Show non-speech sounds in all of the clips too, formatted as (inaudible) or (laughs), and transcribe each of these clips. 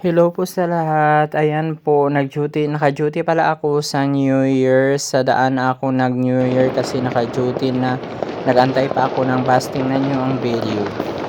Hello po sa lahat. Ayan po, nag-duty, naka-duty pala ako sa New Year. Sa daan ako nag-New Year kasi naka-duty na. Nag-antay pa ako ng bus. Tingnan nyo ang video.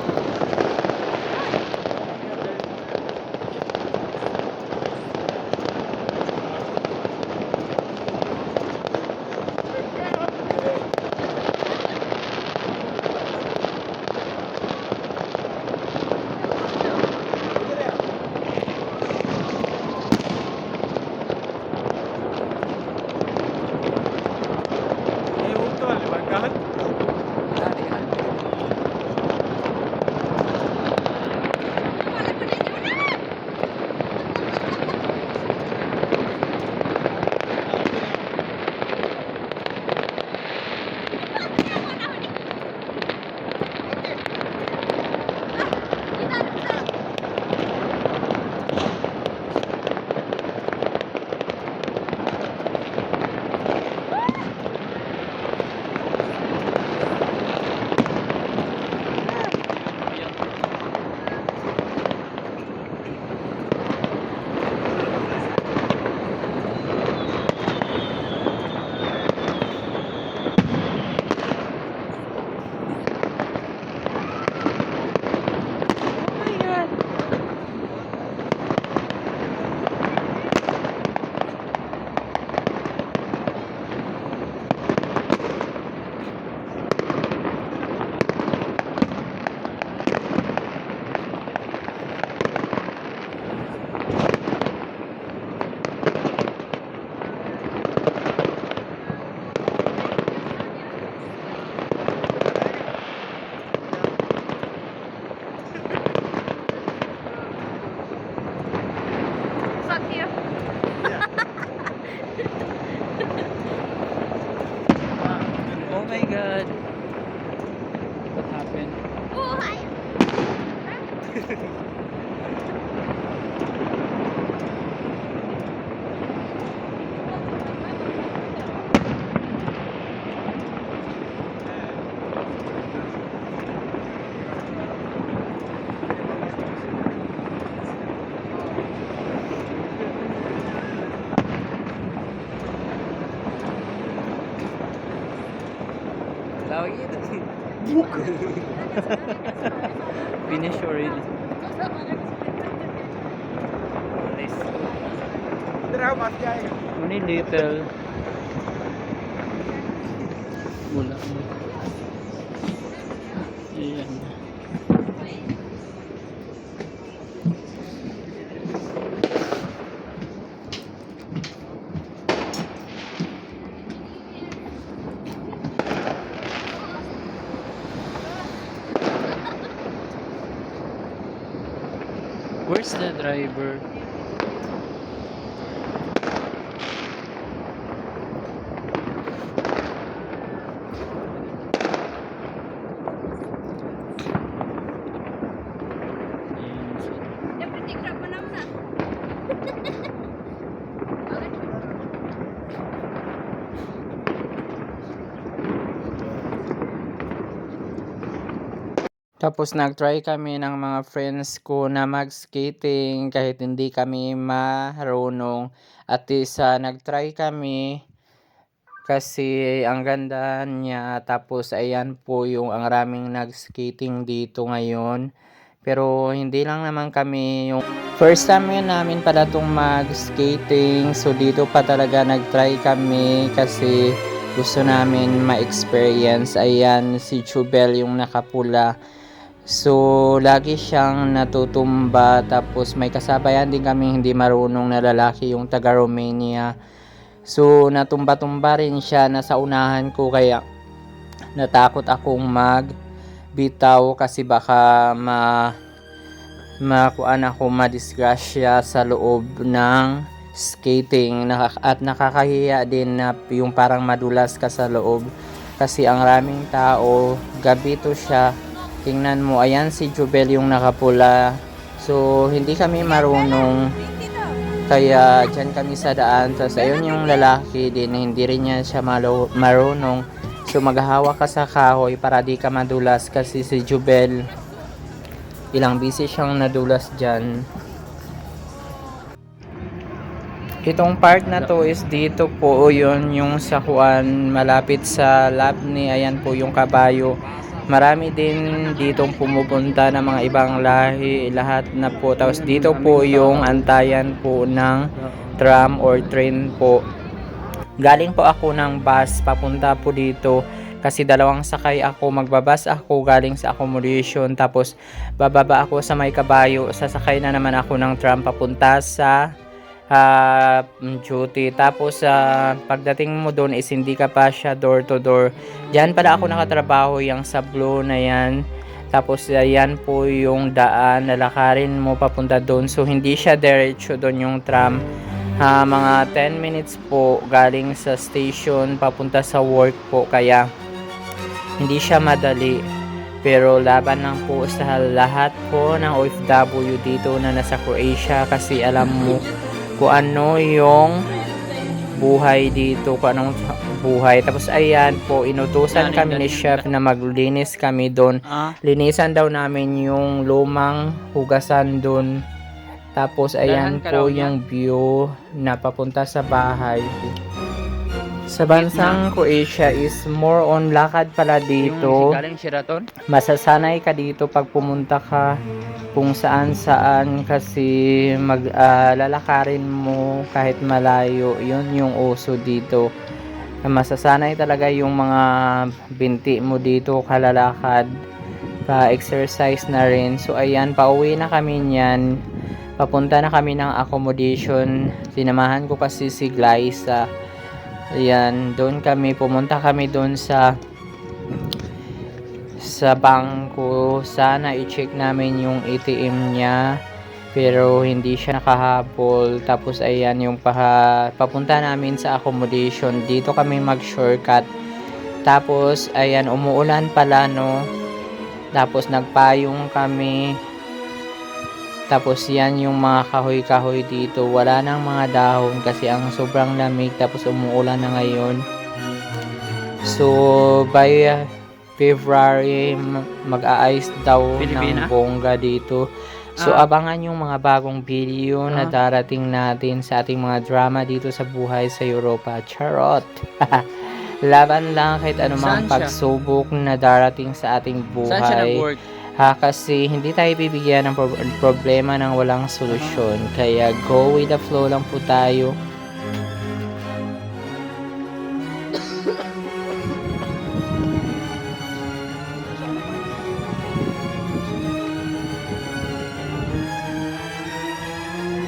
Finish already. Nice. Only little. Wala. Ayan. Where's the driver? Tapos nag-try kami ng mga friends ko na mag-skating kahit hindi kami marunong. At isa nag-try kami kasi ang ganda niya. Tapos ayan po yung ang raming nag-skating dito ngayon. Pero hindi lang naman kami yung first time yun namin pala itong mag-skating. So dito pa talaga nag-try kami kasi gusto namin ma-experience. Ayan si Chubel yung nakapula. So, lagi siyang natutumba. Tapos, may kasabayan din kami hindi marunong na lalaki yung taga Romania. So, natumba-tumba rin siya. Nasa unahan ko kaya natakot akong mag bitaw kasi baka ma makuan ako madisgrasya sa loob ng skating at nakakahiya din na yung parang madulas ka sa loob kasi ang raming tao gabi to siya Tingnan mo, ayan si Jubel yung nakapula. So, hindi kami marunong. Kaya, dyan kami sa daan. Tapos, ayun yung lalaki din. Hindi rin niya siya marunong. So, maghahawak ka sa kahoy para di ka madulas. Kasi si Jubel, ilang busy siyang nadulas dyan. Itong part na to is dito po yun yung sa Juan malapit sa Labni. Ayan po yung kabayo. Marami din ditong pumupunta ng mga ibang lahi. Lahat na po. Tapos dito po yung antayan po ng tram or train po. Galing po ako ng bus papunta po dito kasi dalawang sakay ako magbabas ako galing sa accommodation tapos bababa ako sa may kabayo sasakay na naman ako ng tram papunta sa ah, duty. Tapos sa pagdating mo doon is hindi ka pa siya door to door. Diyan pala ako nakatrabaho yung sa blue na yan. Tapos ayan po yung daan lalakarin mo papunta doon. So hindi siya diretso doon yung tram. Ah, mga 10 minutes po galing sa station papunta sa work po. Kaya hindi siya madali. Pero laban lang po sa lahat po ng OFW dito na nasa Croatia kasi alam mo kung ano yung buhay dito kung anong buhay. Tapos ayan po inutusan kami ni chef na maglinis kami doon. Ah, linisan daw namin yung lumang hugasan doon. Tapos ayan po yung view na papunta sa bahay. Sa bansang Croatia is more on lakad pala dito. galing Sheraton? Masasanay ka dito pag pumunta ka kung saan saan kasi mag ah, lalakarin mo kahit malayo. Yun yung uso dito. Masasanay talaga yung mga binti mo dito kalalakad pa exercise na rin. So ayan, pauwi na kami niyan. Papunta na kami ng accommodation. Sinamahan ko kasi si Glyza. Ayan, doon kami pumunta kami doon sa sa bangko. Sana i-check namin yung ATM niya. Pero hindi siya nakahabol. Tapos ayan yung paha, papunta namin sa accommodation. Dito kami mag-shortcut. Tapos ayan umuulan pala no. Tapos nagpayong kami. Tapos yan yung mga kahoy-kahoy dito. Wala nang mga dahon kasi ang sobrang lamig. Tapos umuulan na ngayon. So by February mag-a-ice daw Pilipina? ng bongga dito. So Ah. abangan yung mga bagong video na Ah. darating natin sa ating mga drama dito sa buhay sa Europa. Charot! (laughs) Laban lang kahit anumang pagsubok na darating sa ating buhay. Saan siya nag-work? Ha, kasi hindi tayo bibigyan ng prob- problema ng walang solusyon. Kaya go with the flow lang po tayo.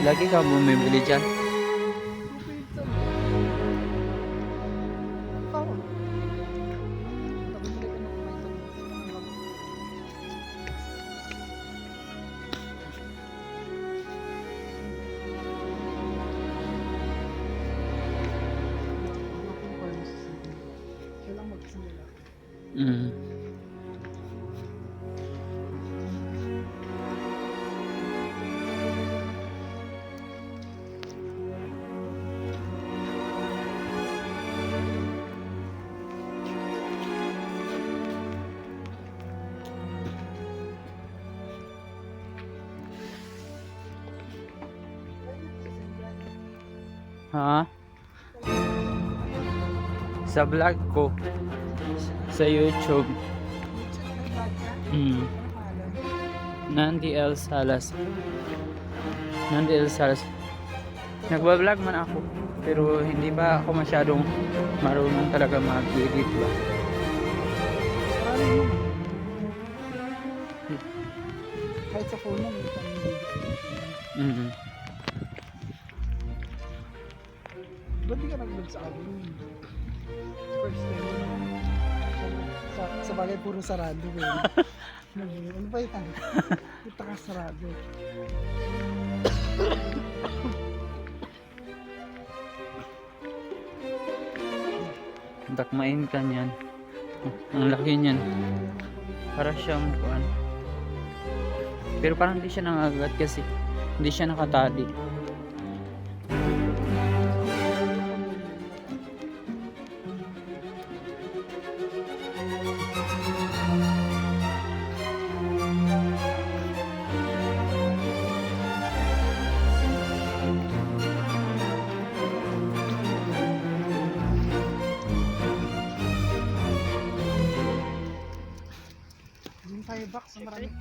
Lagi ka bumibili dyan? Ha? Sa vlog ko. Sa YouTube. Hmm. Nandi El Salas. Nandi El Salas. Nagbablog man ako. Pero hindi ba ako masyadong marunong talaga mag-edit ba? Kahit sa phone mo, may Ba't di ka nag-vlog sa akin? First time mo. Sa, sa bagay, puro sarado. Eh. (laughs) ano ba yan? Puta ka sarado. Dakmain ka niyan. Ang laki niyan. Para siyang kuan. Pero parang hindi siya nangagat kasi hindi siya nakatali. Kasi maraming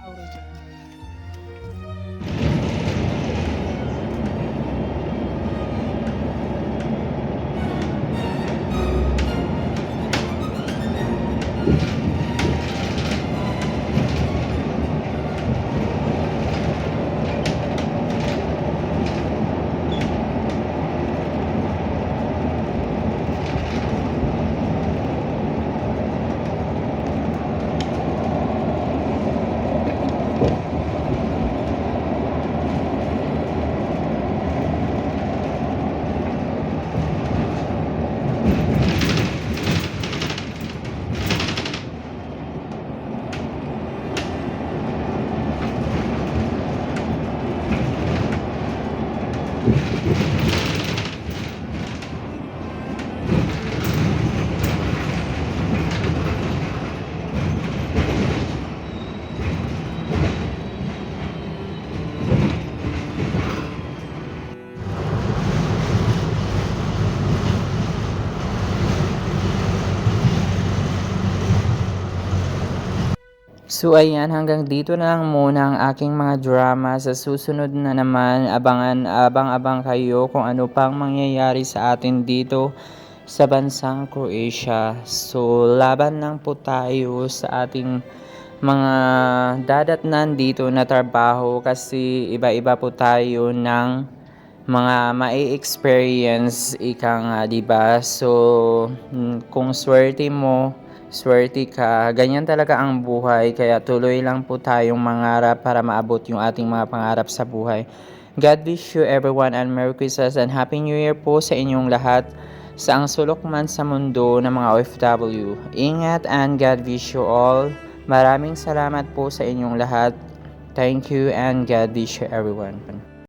So ayan, hanggang dito na lang muna ang aking mga drama. Sa susunod na naman, abangan, abang-abang kayo kung ano pang mangyayari sa atin dito sa bansang Croatia. So laban lang po tayo sa ating mga dadatnan dito na trabaho kasi iba-iba po tayo ng mga mai-experience ika nga, 'di ba? So mm, kung swerte mo, swerte ka. Ganyan talaga ang buhay kaya tuloy lang po tayong mangarap para maabot yung ating mga pangarap sa buhay. God bless you everyone and Merry Christmas and Happy New Year po sa inyong lahat sa ang sulok man sa mundo ng mga OFW. Ingat and God bless you all. Maraming salamat po sa inyong lahat. Thank you and God bless you everyone.